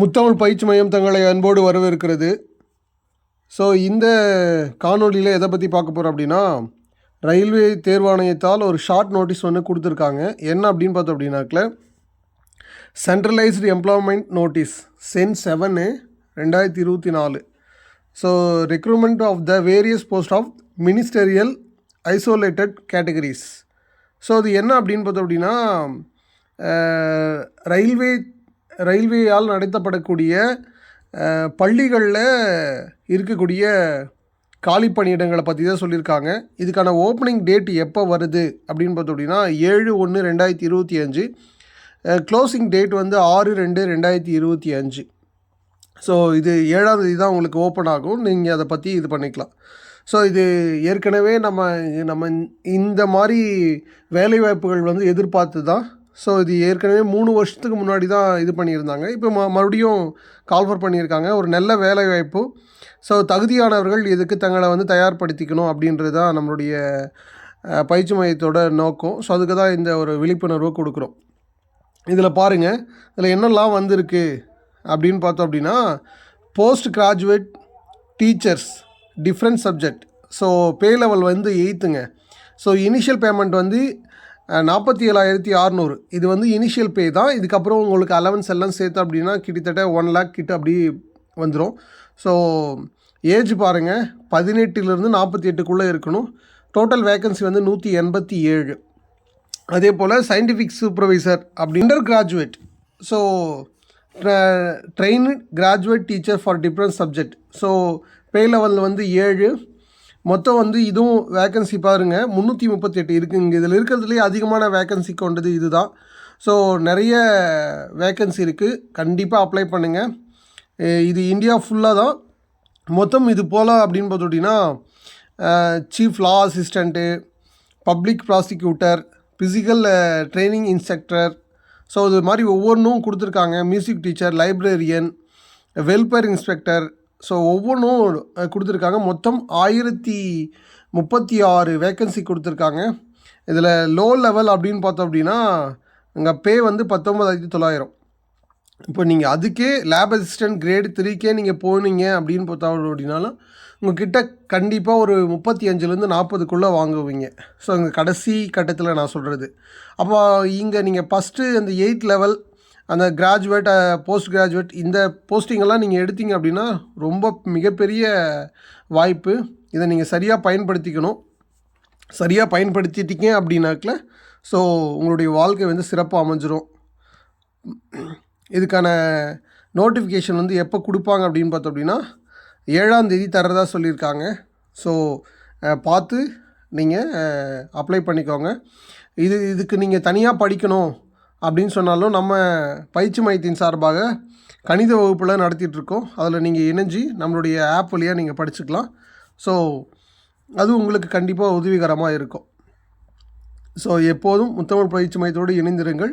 முத்தமிழ் பயிற்சி மையம் தங்களை அன்போடு வரவேற்கிறது. ஸோ இந்த காணொலியில் எதை பற்றி பார்க்க போகிறோம் அப்படின்னா ரயில்வே தேர்வாணையத்தால் ஒரு ஷார்ட் நோட்டீஸ் ஒன்று கொடுத்துருக்காங்க. என்ன அப்படின்னு பார்த்தோம் அப்படின்னாக்கில் centralised employment notice CEN seven ரெண்டாயிரத்தி இருபத்தி நாலு. So recruitment of the various post of ministerial isolated categories so அது என்ன அப்படின்னு பார்த்தோம் அப்படின்னா ரயில்வே ரயில்வேயால் நடத்தப்படக்கூடிய பள்ளிகளில் இருக்கக்கூடிய காலி பணியிடங்களை பற்றி தான் சொல்லியிருக்காங்க. இதுக்கான ஓப்பனிங் டேட் எப்போ வருது அப்படின்னு பார்த்தோம் அப்படின்னா ஏழு ஒன்று ரெண்டாயிரத்தி இருபத்தி அஞ்சு. க்ளோசிங் டேட் வந்து ஆறு ரெண்டு ரெண்டாயிரத்தி இருபத்தி அஞ்சு. ஸோ இது ஏழாம் தேதி தான் உங்களுக்கு ஓப்பன் ஆகும். நீங்கள் அதை பற்றி இது பண்ணிக்கலாம். ஸோ இது ஏற்கனவே நம்ம நம்ம இந்த மாதிரி வேலைவாய்ப்புகள் வந்து எதிர்பார்த்து தான் ஸோ இது ஏற்கனவே மூணு வருஷத்துக்கு முன்னாடி தான் இது பண்ணியிருந்தாங்க. இப்போ ம மறுபடியும் கால்ஃபர் பண்ணியிருக்காங்க. ஒரு நல்ல வேலைவாய்ப்பு. ஸோ தகுதியானவர்கள் இதுக்கு தங்களை வந்து தயார்படுத்திக்கணும் அப்படின்றது தான் நம்மளுடைய பயிற்சி மையத்தோட நோக்கம். ஸோ அதுக்கு தான் இந்த ஒரு விழிப்புணர்வு கொடுக்குறோம். இதில் பாருங்கள் இதில் என்னெல்லாம் வந்திருக்கு அப்படின்னு பார்த்தோம் அப்படின்னா post graduate teachers different subject so pay level வந்து எயித்துங்க ஸோ இனிஷியல் பேமெண்ட் வந்து நாற்பத்தி ஏழாயிரத்தி அறநூறு. இது வந்து இனிஷியல் பே தான். இதுக்கப்புறம் உங்களுக்கு அலவன்ஸ் எல்லாம் சேர்த்து அப்படின்னா கிட்டத்தட்ட ஒன் லேக் கிட்ட அப்படி வந்துடும் ஸோ ஏஜ் பாருங்கள் பதினெட்டுலேருந்து நாற்பத்தி எட்டுக்குள்ளே இருக்கணும். டோட்டல் வேக்கன்சி வந்து நூற்றி எண்பத்தி ஏழு. அதே போல் சயின்டிஃபிக் சூப்பர்வைசர் அப்படி under graduate so train graduate teacher for different subject so pay லெவலில் வந்து ஏழு. மொத்தம் வந்து இதுவும் வேக்கன்சி பாருங்கள் முந்நூற்றி முப்பத்தெட்டு இருக்குது இங்கே இதில் இருக்கிறதுலேயே அதிகமான வேக்கன்சி கொண்டது இது தான் ஸோ நிறைய வேக்கன்சி இருக்குது கண்டிப்பாக அப்ளை பண்ணுங்கள் இது இந்தியா ஃபுல்லாக தான். மொத்தம் இது போல் அப்படின்னு பார்த்துட்டிங்கன்னா chief law assistant public prosecutor physical training instructor so இது மாதிரி ஒவ்வொன்றும் கொடுத்துருக்காங்க. Music teacher librarian welfare inspector so ஒவ்வொன்றும் கொடுத்துருக்காங்க. மொத்தம் ஆயிரத்தி முப்பத்தி ஆறு வேக்கன்சி கொடுத்துருக்காங்க. இதில் லோ லெவல் அப்படின்னு பார்த்தோம் அப்படின்னா அங்கே பே வந்து பத்தொம்பதாயிரத்தி தொள்ளாயிரம். இப்போ நீங்கள் அதுக்கே லேப் அசிஸ்டன்ட் கிரேட் த்ரீக்கே நீங்கள் போனீங்க அப்படின்னு பார்த்தா அப்படின்னாலும் உங்ககிட்ட கண்டிப்பாக ஒரு முப்பத்தி அஞ்சுலேருந்து நாற்பதுக்குள்ளே வாங்குவீங்க. ஸோ அங்கே கடைசி கட்டத்தில் நான் சொல்கிறது அப்போ இங்கே நீங்கள் ஃபஸ்ட்டு அந்த எயிட் லெவல் அந்த கிராஜுவேட் போஸ்ட் கிராஜுவேட் இந்த போஸ்டிங்கெல்லாம் நீங்கள் எடுத்தீங்க அப்படின்னா ரொம்ப மிகப்பெரிய வாய்ப்பு. இதை நீங்கள் சரியாக பயன்படுத்திக்கணும். சரியாக பயன்படுத்திட்டீங்க அப்படின்னாக்கில் ஸோ உங்களுடைய வாழ்க்கை வந்து சிறப்பாக அமைஞ்சிரும். இதுக்கான நோட்டிஃபிகேஷன் வந்து எப்போ கொடுப்பாங்க அப்படின்னு பார்த்தோம் அப்படின்னா ஏழாம் தேதி தரதா சொல்லியிருக்காங்க. ஸோ பார்த்து நீங்கள் அப்ளை பண்ணிக்கோங்க. இது இதுக்கு நீங்கள் தனியாக படிக்கணும். அப்படின்னு சொன்னாலும் நம்ம பயிற்சி மையத்தின் சார்பாக கணித வகுப்பில் நடத்திட்டுருக்கோம். அதில் நீங்கள் இணைஞ்சி நம்மளுடைய ஆப் வழியாக நீங்கள் படிச்சுக்கலாம். ஸோ அது உங்களுக்கு கண்டிப்பாக உதவிகரமாக இருக்கும். ஸோ எப்போதும் முத்தமிழ் பயிற்சி மையத்தோடு இணைந்திருங்கள்.